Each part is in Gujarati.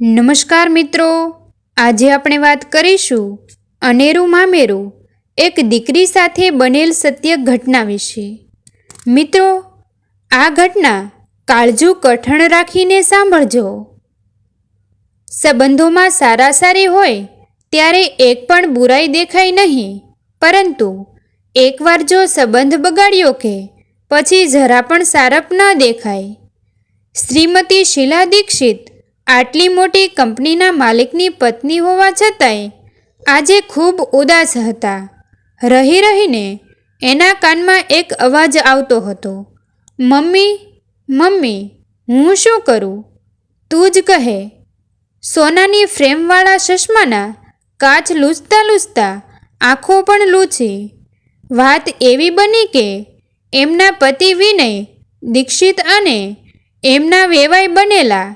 નમસ્કાર મિત્રો. આજે આપણે વાત કરીશું અનેરું મામેરું, એક દીકરી સાથે બનેલ સત્ય ઘટના વિશે. મિત્રો, આ ઘટના કાળજુ કઠણ રાખીને સાંભળજો. સંબંધોમાં સારા સારી હોય ત્યારે એક પણ બુરાઈ દેખાય નહીં. પરંતુ એકવાર જો સંબંધ બગાડ્યો કે, પછી જરા પણ સારપ ન દેખાય. શ્રીમતી શીલા દીક્ષિત આટલી મોટી કંપનીના માલિકની પત્ની હોવા છતાંય આજે ખૂબ ઉદાસ હતા. રહી રહીને એના કાનમાં એક અવાજ આવતો હતો. મમ્મી મમ્મી, હું શું કરું? તું જ કહે. સોનાની ફ્રેમવાળા ચશ્માના કાચ લૂછતા લૂછતા આંખો પણ લૂછી. વાત એવી બની કે એમના પતિ વિનય, દીક્ષિત અને એમના વેવાય બનેલા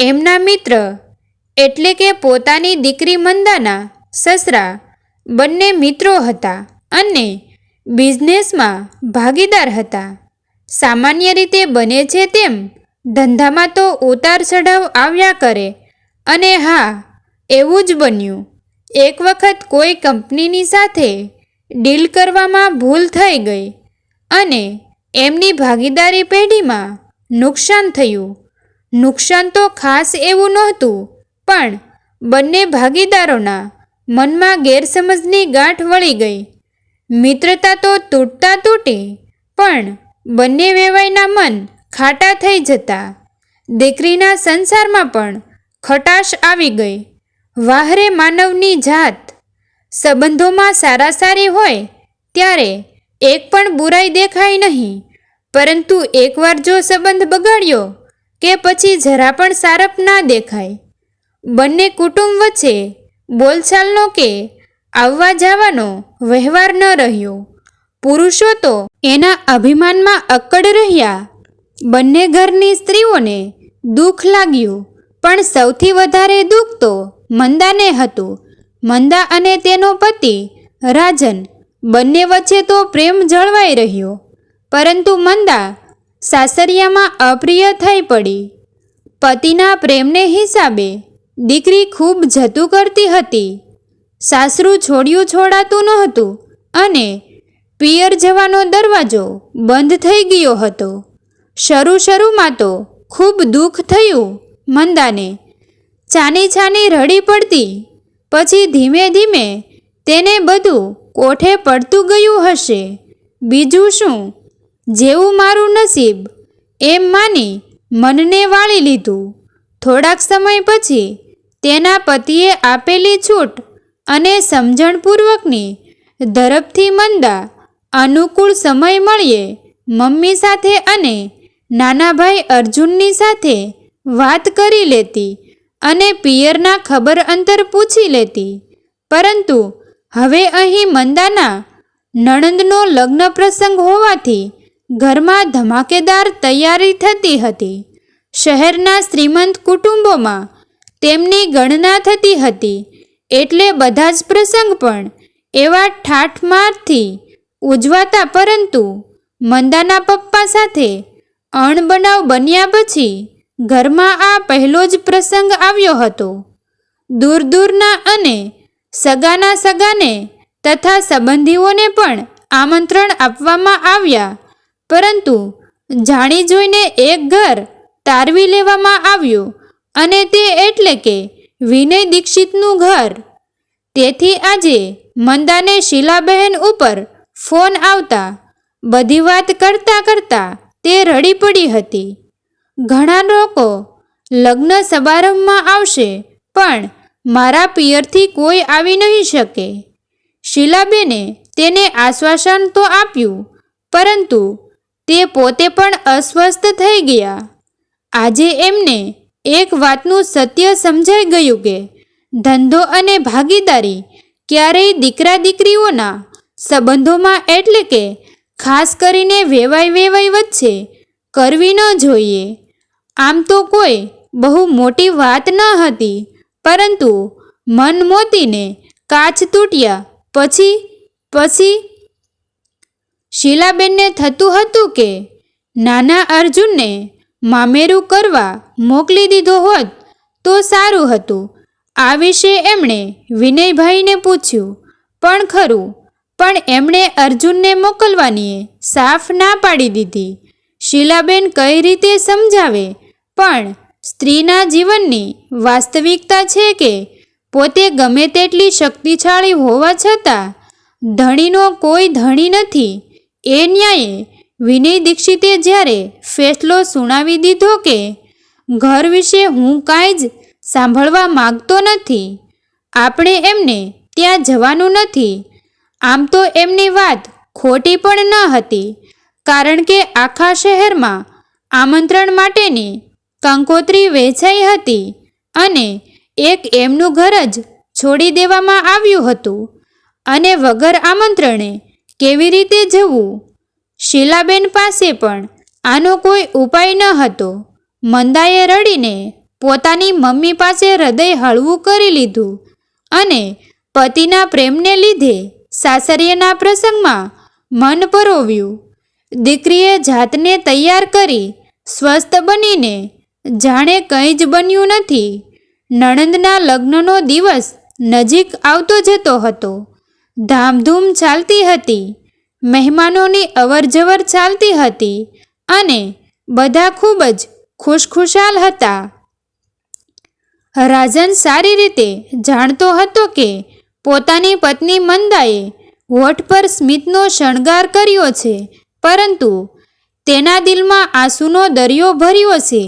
એમના મિત્ર એટલે કે પોતાની દીકરી મંદાના સસરા બંને મિત્રો હતા અને બિઝનેસમાં ભાગીદાર હતા. સામાન્ય રીતે બને છે તેમ ધંધામાં તો ઉતાર ચઢાવ આવ્યા કરે અને હા, એવું જ બન્યું. એક વખત કોઈ કંપનીની સાથે ડીલ કરવામાં ભૂલ થઈ ગઈ અને એમની ભાગીદારી પેઢીમાં નુકસાન થયું. નુકસાન તો ખાસ એવું નહોતું, પણ બંને ભાગીદારોના મનમાં ગેરસમજની ગાંઠ વળી ગઈ. મિત્રતા તો તૂટતા તૂટી, પણ બંને વેવાઈના મન ખાટા થઈ જતા. દીકરીના સંસારમાં પણ ખટાશ આવી ગઈ. વાહરે માનવની જાત, સંબંધોમાં સારા સારી હોય, ત્યારે એક પણ બુરાઈ દેખાય નહીં. પરંતુ એકવાર જો સંબંધ બગાડ્યો કે પછી જરા પણ સારપ ના દેખાય? બંને કુટુંબ વચ્ચે બોલચાલનો કે આવવા જવાનો વ્યવહાર ન રહ્યો. પુરુષો તો એના અભિમાનમાં અક્કડ રહ્યા. બંને ઘરની સ્ત્રીઓને દુઃખ લાગ્યું, પણ સૌથી વધારે દુઃખ તો મંદાને હતું. મંદા અને તેનો પતિ, રાજન, બંને વચ્ચે તો પ્રેમ જળવાઈ રહ્યો. પરંતુ મંદા સાસરિયામાં અપ્રિય થઈ પડી. પતિના પ્રેમને હિસાબે દીકરી ખૂબ જતું કરતી હતી. સાસરું છોડ્યું છોડાતું નહોતું અને પિયર જવાનો દરવાજો બંધ થઈ ગયો હતો. શરૂ શરૂમાં તો ખૂબ દુઃખ થયું મંદાને. છાની છાની રડી પડતી, પછી ધીમે ધીમે તેને બધું કોઠે પડતું ગયું હશે. બીજું શું? જેવું મારું નસીબ, એમ માની મનને વાળી લીધું. થોડાક સમય પછી તેના પતિએ આપેલી છૂટ અને સમજણપૂર્વકની ધરપથી મંદા અનુકૂળ સમય મળીએ મમ્મી સાથે અને નાના ભાઈ અર્જુનની સાથે વાત કરી લેતી અને પિયરના ખબર અંતર પૂછી લેતી. પરંતુ હવે અહીં મંદાના નણંદનો લગ્ન પ્રસંગ હોવાથી ઘરમાં ધમાકેદાર તૈયારી થતી હતી. શહેરના શ્રીમંત કુટુંબોમાં તેમની ગણના થતી હતી. એટલે બધા જ પ્રસંગ પણ એવા ઠાઠમારથી ઉજવાતા પરંતુ મંદાના પપ્પા સાથે અણબનાવ બન્યા પછી ઘરમાં આ પહેલો જ પ્રસંગ આવ્યો હતો. દૂર દૂરના અને સગાના સગાને તથા સંબંધીઓને પણ આમંત્રણ આપવામાં આવ્યા પરંતુ જાણી જોઈને એક ઘર તારવી લેવામાં આવ્યું અને તે એટલે કે વિનય દીક્ષિતનું ઘર. તેથી આજે મંદાને શીલાબહેન ઉપર ફોન આવતા બધી વાત કરતા કરતાં તે રડી પડી હતી. ઘણા લોકો લગ્ન સમારંભમાં આવશે, પણ મારા પિયરથી કોઈ આવી નહીં શકે. શીલાબેને તેને આશ્વાસન તો આપ્યું, પરંતુ તે પોતે પણ અસ્વસ્થ થઈ ગયા. આજે એમને એક વાતનું સત્ય સમજાઈ ગયું કે ધંધો અને ભાગીદારી ક્યારેય દીકરા દીકરીઓના સંબંધોમાં એટલે કે ખાસ કરીને વેવાઈ વેવાઈ વચ્ચે કરવી ન જોઈએ. આમ તો કોઈ બહુ મોટી વાત ન હતી, પરંતુ મન મોતીને કાચ તૂટ્યા. પછી પછી શીલાબેનને થતું હતું કે નાના અર્જુનને મામેરું કરવા મોકલી દીધો હોત તો સારું હતું. આ વિશે એમણે વિનયભાઈને પૂછ્યું, પણ ખરું, પણ એમણે અર્જુનને મોકલવાની સાફ ના પાડી દીધી. શીલાબેન કઈ રીતે સમજાવે? પણ સ્ત્રીના જીવનની વાસ્તવિકતા છે કે પોતે ગમે તેટલી શક્તિશાળી હોવા છતાં ધણીનો કોઈ ધણી નથી. એ ન્યાયે વિનય દીક્ષિતે જ્યારે ફેસલો સુણાવી દીધો કે ઘર વિશે હું કાંઈ જ સાંભળવા માગતો નથી, આપણે એમને ત્યાં જવાનું નથી. આમ તો એમની વાત ખોટી પણ ન હતી, કારણ કે આખા શહેરમાં આમંત્રણ માટેની કંકોત્રી વેચાઈ હતી અને એક એમનું ઘર જ છોડી દેવામાં આવ્યું હતું અને વગર આમંત્રણે કેવી રીતે જવું? શીલાબેન પાસે પણ આનો કોઈ ઉપાય ન હતો. મંદાએ રડીને પોતાની મમ્મી પાસે હૃદય હળવું કરી લીધું અને પતિના પ્રેમને લીધે સાસરિયાના પ્રસંગમાં મન પરોવ્યું. દીકરીએ જાતને તૈયાર કરી સ્વસ્થ બનીને જાણે કંઈ જ બન્યું નથી. નણંદના લગ્નનો દિવસ નજીક આવતો જતો હતો. ધામધૂમ ચાલતી હતી. મહેમાનોની અવરજવર ચાલતી હતી અને બધા ખૂબ જ ખુશખુશાલ હતા. રાજન સારી રીતે જાણતો હતો કે પોતાની પત્ની મંદાએ હોઠ પર સ્મિતનો શણગાર કર્યો છે, પરંતુ તેના દિલમાં આંસુનો દરિયો ભર્યો છે.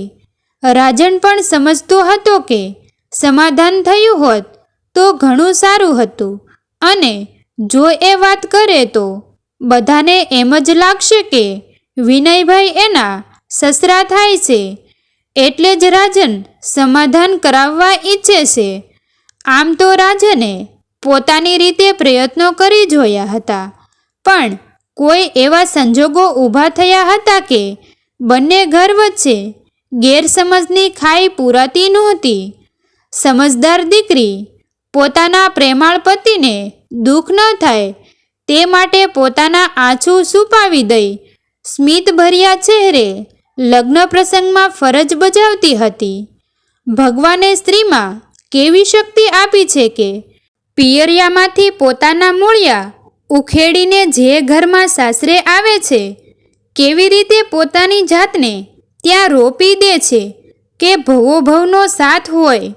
રાજન પણ સમજતો હતો કે સમાધાન થયું હોત તો ઘણું સારું હતું અને જો એ વાત કરે તો બધાને એમ જ લાગશે કે વિનયભાઈ એના સસરા થાય છે, એટલે જ રાજન સમાધાન કરાવવા ઈચ્છે છે. આમ તો રાજને પોતાની રીતે પ્રયત્નો કરી જોયા હતા, પણ કોઈ એવા સંજોગો ઊભા થયા હતા કે બંને ઘર વચ્ચે ગેરસમજની ખાઈ પૂરાતી નહોતી. સમજદાર દીકરી પોતાના પ્રેમાળ પતિને દુઃખ ન થાય, તે માટે પોતાના આછું છુપાવી દઈ. સ્મિતભર્યા ચહેરે લગ્ન પ્રસંગમાં ફરજ બજાવતી હતી. ભગવાને સ્ત્રીમાં કેવી શક્તિ આપી છે કે પિયરિયામાંથી પોતાના મૂળિયા ઉખેડીને જે ઘરમાં સાસરે આવે છે, કેવી રીતે પોતાની જાતને ત્યાં રોપી દે છે કે ભવો ભવનો સાથ હોય.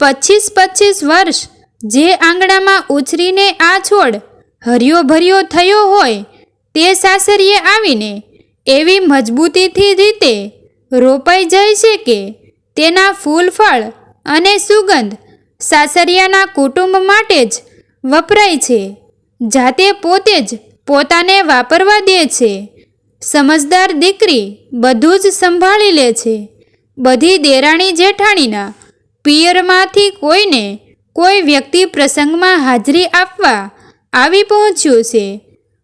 પચીસ પચીસ વર્ષ જે આંગણામાં ઉછરીને આ છોડ હર્યો ભર્યો થયો હોય તે સાસરીએ આવીને એવી મજબૂતીથી રીતે રોપાઈ જાય છે કે તેના ફૂલ ફળ અને સુગંધ સાસરિયાના કુટુંબ માટે જ વપરાય છે, જાતે પોતે જ પોતાને વાપરવા દે છે. સમજદાર દીકરી બધું જ સંભાળી લે છે. બધી દેરાણી જેઠાણીના પિયરમાંથી કોઈને કોઈ વ્યક્તિ પ્રસંગમાં હાજરી આપવા આવી પહોંચ્યું છે.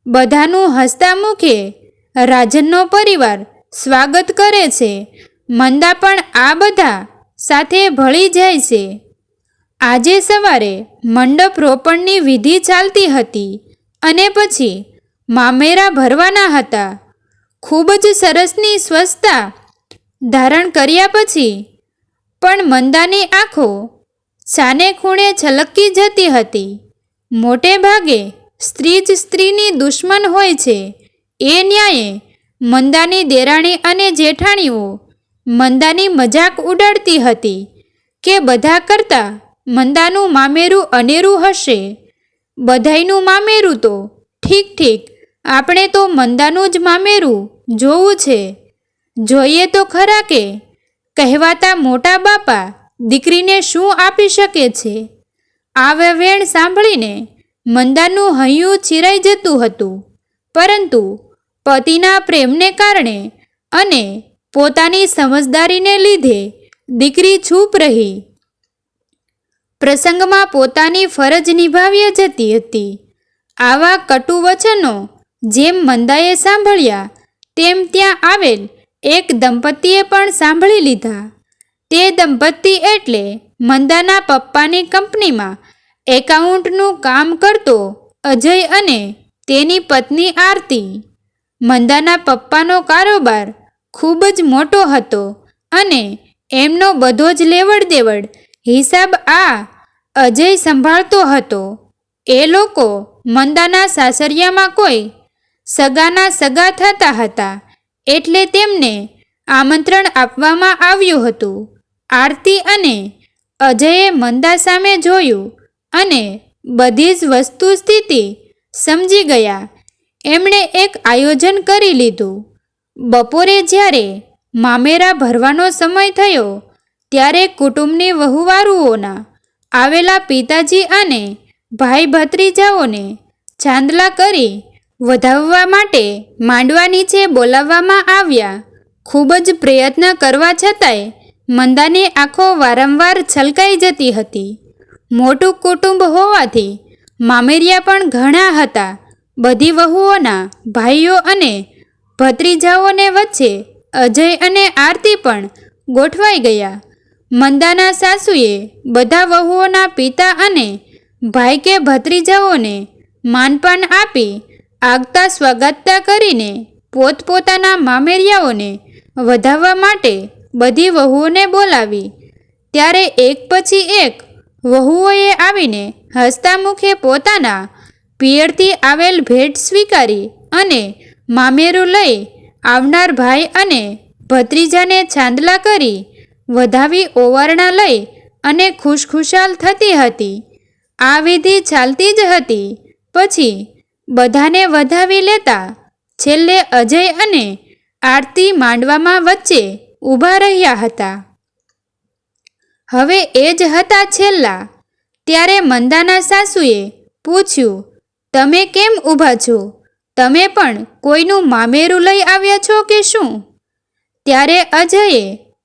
બધાનું હસતા મુખે રાજનનો પરિવાર સ્વાગત કરે છે. મંદા પણ આ બધા સાથે ભળી જાય છે. આજે સવારે મંડપ રોપણની વિધિ ચાલતી હતી અને પછી મામેરા ભરવાના હતા. ખૂબ જ સરસની સ્વચ્છતા ધારણ કર્યા પછી પણ મંદાની આંખો છાને ખૂણે છલકી જતી હતી. મોટે ભાગે સ્ત્રી જ સ્ત્રીની દુશ્મન હોય છે. એ ન્યાયે મંદાની દેરાણી અને જેઠાણીઓ મંદાની મજાક ઉડાડતી હતી કે બધા કરતાં મંદાનું મામેરું અનેરું હશે. બધાયનું મામેરું તો ઠીક ઠીક આપણે તો મંદાનું જ મામેરું જોવું છે. જોઈએ તો ખરા કે કહેવાતા મોટા બાપા દીકરીને શું આપી શકે છે? આ વેવેણ સાંભળીને મંદાનું હૈયું છીરાઈ જતું હતું. પરંતુ પતિના પ્રેમને કારણે અને પોતાની સમજદારીને લીધે દીકરી છૂપ રહી. પ્રસંગમાં પોતાની ફરજ નિભાવ્યા જતી હતી. આવા કટુ વચનો જેમ મંદાએ સાંભળ્યા, તેમ ત્યાં આવેલ એક દંપતીએ પણ સાંભળી લીધા. તે દંપતી એટલે મંદાના પપ્પાની કંપનીમાં એકાઉન્ટનું કામ કરતો અજય અને તેની પત્ની આરતી. મંદાના પપ્પાનો કારોબાર ખૂબ જ મોટો હતો અને એમનો બધો જ લેવડ દેવડ હિસાબ આ અજય સંભાળતો હતો. એ લોકો મંદાના સાસરિયામાં કોઈ સગાના સગા થતા હતા એટલે તેમને આમંત્રણ આપવામાં આવ્યું હતું. આરતી અને અજયે મંદા સામે જોયું અને બધી જ વસ્તુ સ્થિતિ સમજી ગયા. એમણે એક આયોજન કરી લીધું. બપોરે જ્યારે મામેરા ભરવાનો સમય થયો, ત્યારે કુટુંબની વહુવારુઓના આવેલા પિતાજી અને ભાઈ ભત્રીજાઓને ચાંદલા કરી વધાવવા માટે માંડવા નીચે બોલાવવામાં આવ્યા. ખૂબ જ પ્રયત્ન કરવા છતાંય મંદાની આંખો વારંવાર છલકાઈ જતી હતી. મોટું કુટુંબ હોવાથી મામેરિયા પણ ઘણા હતા. બધી વહુઓના ભાઈઓ અને ભત્રીજાઓને વચ્ચે અજય અને આરતી પણ ગોઠવાઈ ગયા. મંદાના સાસુએ બધા વહુઓના પિતા અને ભાઈ કે ભત્રીજાઓને માનપાન આપી આગતા સ્વાગતતા કરીને પોતપોતાના મામેરિયાઓને વધાવવા માટે બધી વહુઓને બોલાવી. ત્યારે એક પછી એક વહુઓએ આવીને હસતા મુખે પોતાના પિયરથી આવેલ ભેટ સ્વીકારી અને મામેરું લઈ આવનાર ભાઈ અને ભત્રીજાને છાંદલા કરી વધાવી ઓવારણા લઈ અને ખુશખુશાલ થતી હતી. આ વિધિ ચાલતી જ હતી. પછી બધાને વધાવી લેતા છેલ્લે અજય અને આરતી માંડવામાં વચ્ચે ઊભા રહ્યા હતા. હવે એ જ હતા છેલ્લા. ત્યારે મંદાના સાસુએ પૂછ્યું, તમે કેમ ઊભા છો? તમે પણ કોઈનું મામેરું લઈ આવ્યા છો કે શું? ત્યારે અજયે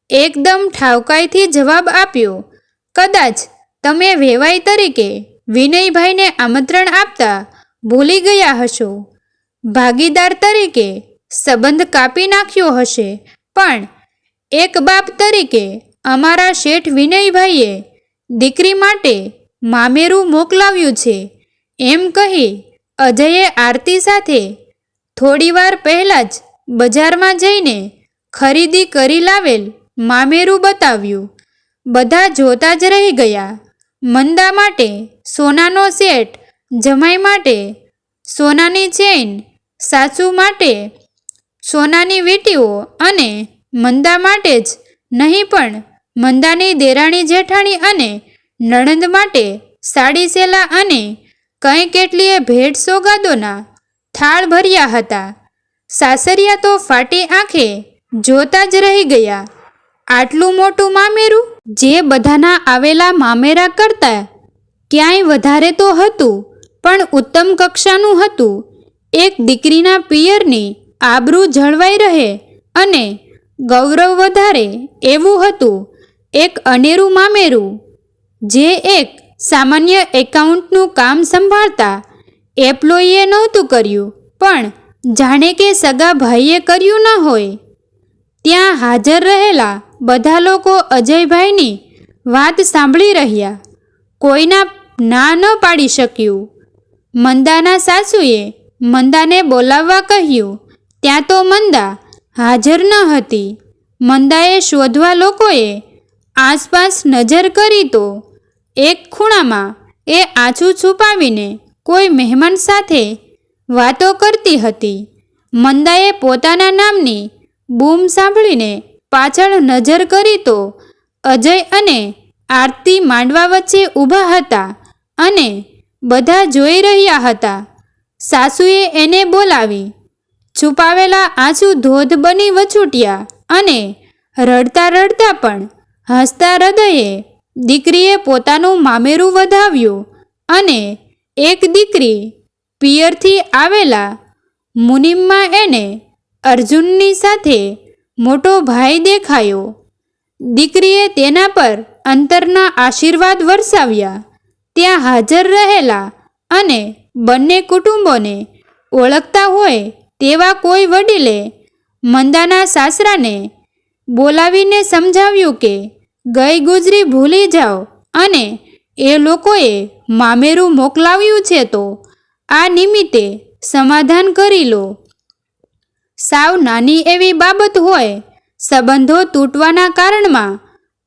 એકદમ ઠાવકાઈથી જવાબ આપ્યો, કદાચ તમે વેવાઈ તરીકે વિનયભાઈને આમંત્રણ આપતા ભૂલી ગયા હશો. ભાગીદાર તરીકે સંબંધ કાપી નાખ્યો હશે, પણ એક બાપ તરીકે અમારા શેઠ વિનયભાઈએ દીકરી માટે મામેરું મોકલાવ્યું છે. એમ કહી અજયે આરતી સાથે થોડીવાર પહેલાં જ બજારમાં જઈને ખરીદી કરી લાવેલ મામેરું બતાવ્યું. બધા જોતા જ રહી ગયા. મંદા માટે સોનાનો સેટ, જમાઈ માટે સોનાની ચેન સાસુ માટે સોનાની વીંટીઓ અને મંદા માટે જ નહીં પણ મંદાની દેરાણી જેઠાણી અને નણંદ માટે સાડી સેલા અને કંઈ કેટલીય ભેટ સોગાદોના થાળ ભર્યા હતા. સાસરિયા તો ફાટી આંખે જોતા જ રહી ગયા. આટલું મોટું મામેરું જે બધાના આવેલા મામેરા કરતાં ક્યાંય વધારે તો હતું, પણ ઉત્તમ કક્ષાનું હતું. એક દીકરીના પિયરની આબરૂ જળવાઈ રહે અને ગૌરવ વધારે એવું હતું. એક અનેરું મામેરું, જે એક સામાન્ય એકાઉન્ટનું કામ સંભાળતા એપ્લોઈએ નહોતું કર્યું, પણ જાણે કે સગા ભાઈએ કર્યું ન હોય. ત્યાં હાજર રહેલા બધા લોકો અજયભાઈની વાત સાંભળી રહ્યા. કોઈના ના ન પાડી શક્યું. મંદાના સાસુએ મંદાને બોલાવવા કહ્યું, ત્યાં તો મંદા હાજર ન હતી. મંદાએ શોધવા લોકોએ આસપાસ નજર કરી તો એક ખૂણામાં એ આછું છુપાવીને કોઈ મહેમાન સાથે વાતો કરતી હતી. મંદાએ પોતાના નામની બૂમ સાંભળીને પાછળ નજર કરી તો અજય અને આરતી માંડવા વચ્ચે ઊભા હતા અને બધા જોઈ રહ્યા હતા. સાસુએ એને બોલાવી છુપાવેલા આંસુ ધોધ બની વછૂટ્યા અને રડતા રડતા પણ હસતા હૃદયે દીકરીએ પોતાનું મામેરું વધાવ્યું અને એક દીકરી પિયરથી આવેલા મુનિમમાં એને અર્જુનની સાથે મોટો ભાઈ દેખાયો. દીકરીએ તેના પર અંતરના આશીર્વાદ વરસાવ્યા. ત્યાં હાજર રહેલા અને બંને કુટુંબોને ઓળખતા હોય તેવા કોઈ વડીલે મંદાના સાસરાને બોલાવીને સમજાવ્યું કે ગઈ ગુજરી ભૂલી જાઓ અને એ લોકોએ મામેરું મોકલાવ્યું છે તો આ નિમિત્તે સમાધાન કરી લો. સાવ નાની એવી બાબત હોય સંબંધો તૂટવાના કારણમાં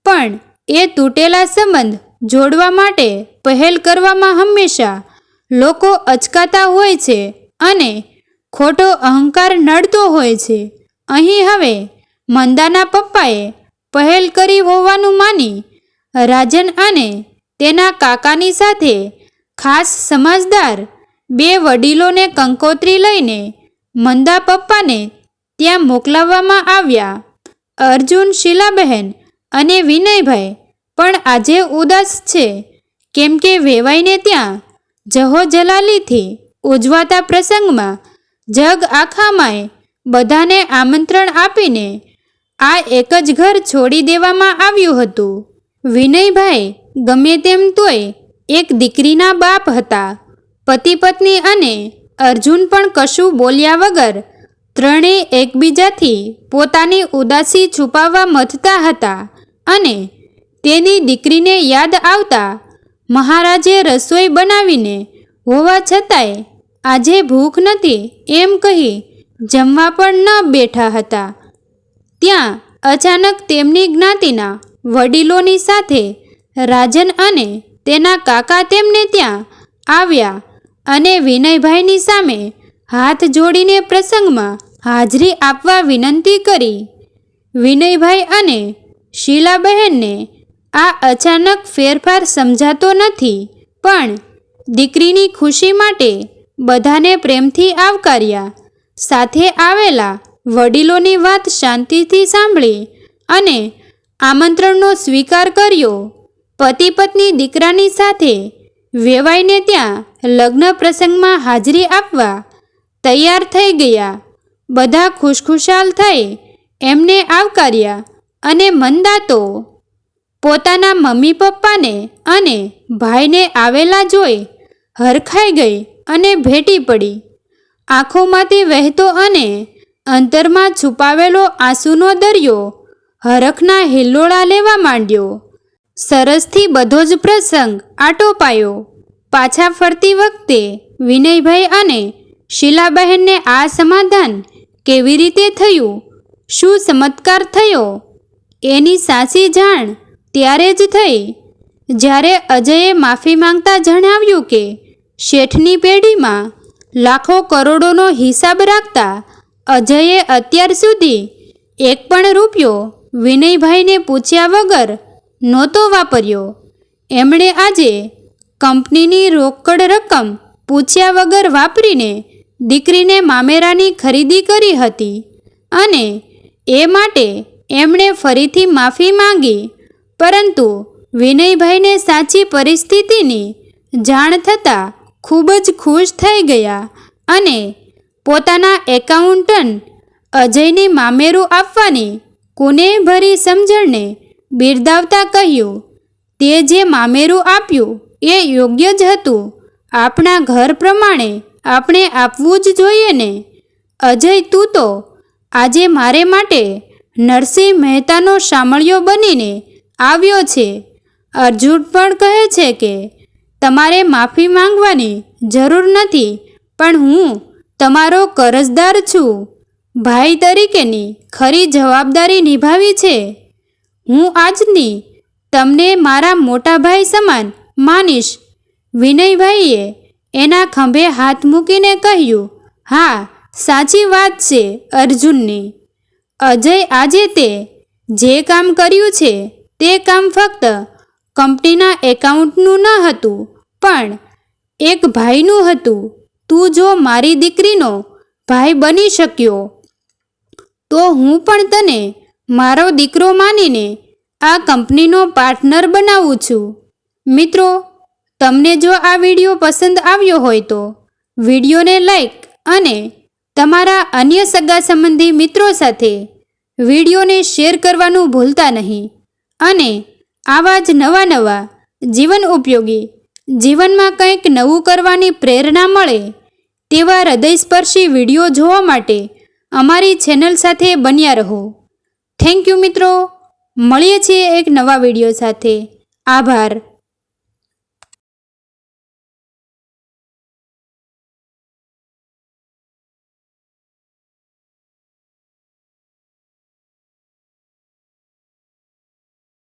પણ એ તૂટેલા સંબંધ જોડવા માટે પહેલ કરવામાં હંમેશા લોકો અચકાતા હોય છે અને ખોટો અહંકાર નડતો હોય છે. અહીં હવે મંદાના પપ્પાએ પહેલ કરી હોવાનું માની રાજન અને તેના કાકાની સાથે ખાસ સમજદાર બે વડીલોને કંકોત્રી લઈને મંદા પપ્પાને ત્યાં મોકલાવવામાં આવ્યા. અર્જુન, શીલાબહેન અને વિનયભાઈ પણ આજે ઉદાસ છે. કેમ કે વેવાઈને ત્યાં જહો જલાલીથી ઉજવાતા પ્રસંગમાં જગ આખામાંય બધાને આમંત્રણ આપીને આ એક જ ઘર છોડી દેવામાં આવ્યું હતું. વિનયભાઈ ગમે તેમ તોય એક દીકરીના બાપ હતા. પતિ પત્ની અને અર્જુન પણ કશું બોલ્યા વગર ત્રણેય એકબીજાથી પોતાની ઉદાસી છુપાવવા મથતા હતા અને તેની દીકરીને યાદ આવતા મહારાજે રસોઈ બનાવીને હોવા છતાંય આજે ભૂખ નથી એમ કહી જમવા પણ ન બેઠા હતા. ત્યાં અચાનક તેમની જ્ઞાતિના વડીલોની સાથે રાજન અને તેના કાકા તેમને ત્યાં આવ્યા અને વિનયભાઈની સામે હાથ જોડીને પ્રસંગમાં હાજરી આપવા વિનંતી કરી. વિનયભાઈ અને શીલાબહેનને આ અચાનક ફેરફાર સમજાતો નથી, પણ દીકરીની ખુશી માટે બધાને પ્રેમથી આવકાર્યા. સાથે આવેલા વડીલોની વાત શાંતિથી સાંભળી અને આમંત્રણનો સ્વીકાર કર્યો. પતિ પત્ની દીકરાની સાથે વેવાઈને ત્યાં લગ્ન પ્રસંગમાં હાજરી આપવા તૈયાર થઈ ગયા. બધા ખુશખુશાલ થઈ એમને આવકાર્યા અને મંદા તો પોતાના મમ્મી પપ્પાને અને ભાઈને આવેલા જોઈ હરખાઈ ગઈ અને ભેટી પડી. આંખોમાંથી વહેતો અને અંતરમાં છુપાવેલો આંસુનો દરિયો હરખના હિલ્લોળા લેવા માંડ્યો. સરસથી બધો જ પ્રસંગ આટોપાયો પાછા ફરતી વખતે વિનયભાઈ અને શીલાબહેનને આ સમાધાન કેવી રીતે થયું? શું ચમત્કાર થયો? એની સાચી જાણ ત્યારે જ થઈ. જ્યારે અજયે માફી માંગતા જણાવ્યું કે શેઠની પેઢીમાં લાખો કરોડોનો હિસાબ રાખતા અજયે અત્યાર સુધી એક પણ રૂપિયો વિનયભાઈને પૂછ્યા વગર નહોતો વાપર્યો. એમણે આજે કંપનીની રોકડ રકમ પૂછ્યા વગર વાપરીને દીકરીને મામેરાની ખરીદી કરી હતી અને એ માટે એમણે ફરીથી માફી માંગી. પરંતુ વિનયભાઈને સાચી પરિસ્થિતિની જાણ થતાં ખૂબ જ ખુશ થઈ ગયા અને પોતાના એકાઉન્ટન્ટ અજયની મામેરું આપવાની કુનેભરી સમજણને બિરદાવતા કહ્યું, તે જે મામેરું આપ્યું એ યોગ્ય જ હતું. આપણા ઘર પ્રમાણે આપણે આપવું જ જોઈએ ને. અજય, તું તો આજે મારે માટે નરસિંહ મહેતાનો સામળિયો બનીને આવ્યો છે. અર્જુન પણ કહે છે કે તમારે માફી માંગવાની જરૂર નથી, પણ હું તમારો કરજદાર છું. ભાઈ તરીકેની ખરી જવાબદારી નિભાવી છે. હું આજની તમને મારા મોટા ભાઈ સમાન માનીશ. વિનયભાઈએ એના ખંભે હાથ મૂકીને કહ્યું, હા, સાચી વાત છે અર્જુનની. અજય આજે તે જે કામ કર્યું છે તે કામ ફક્ત કંપનીના એકાઉન્ટનું ન હતું. પણ એક ભાઈનું હતું. તું જો મારી દીકરીનો ભાઈ બની શક્યો, તો હું પણ તને મારો દીકરો માનીને આ કંપનીનો પાર્ટનર બનાવું છું. મિત્રો, તમને જો આ વીડિયો પસંદ આવ્યો હોય તો વિડીયોને લાઈક અને તમારા અન્ય સગા સંબંધી મિત્રો સાથે વિડીયોને શેર કરવાનું ભૂલતા નહીં. અને આવા જ નવા નવા જીવન ઉપયોગી જીવનમાં કંઈક નવું કરવાની પ્રેરણા મળે તેવા હૃદયસ્પર્શી વીડિયો જોવા માટે અમારી ચેનલ સાથે બન્યા રહો. થેન્ક યુ મિત્રો. મળીએ છીએ એક નવા વીડિયો સાથે. આભાર.